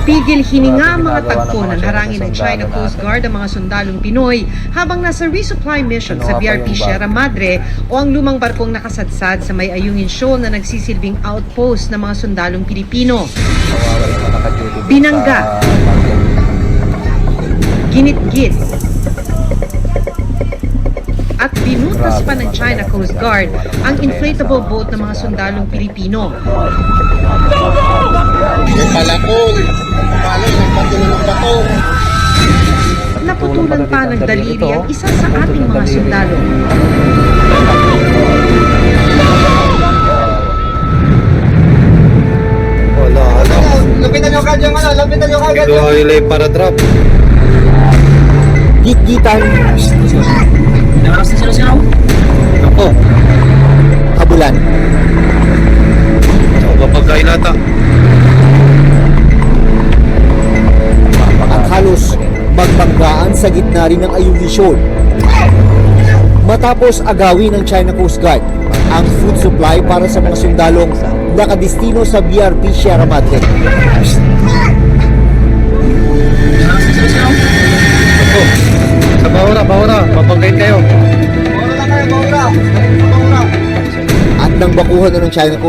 Napigil hininga ang mga tagpo ng harangin ng China Coast. Guard ang mga sundalong Pinoy habang nasa resupply mission sa BRP. Sierra Madre o ang lumang barkong nakasadsad sa may Ayungin Shoal na nagsisilbing outpost ng mga sundalong Pilipino. Binangga. Ginit-git at binutas pa ng China Coast Guard ang inflatable boat ng mga sundalong Pilipino. Naputulan pa ng daliri ang isa sa ating mga sundalo. Wala, wala. Lapitan yung kanyang ano, lapitan yung kanyang. Ito ay lay para drop. Gitgitan, Ako, magbanggaan sa gitna rin ng Ayungin Shoal. Matapos agawin ng China Coast Guard ang food supply para sa mga sundalong nakadestino sa BRP Sierra Madre. Sa bahura, bahura, papagkain kayo. Bawala kayo, bawala. Bawala. At nang bakuhan na ng China Coast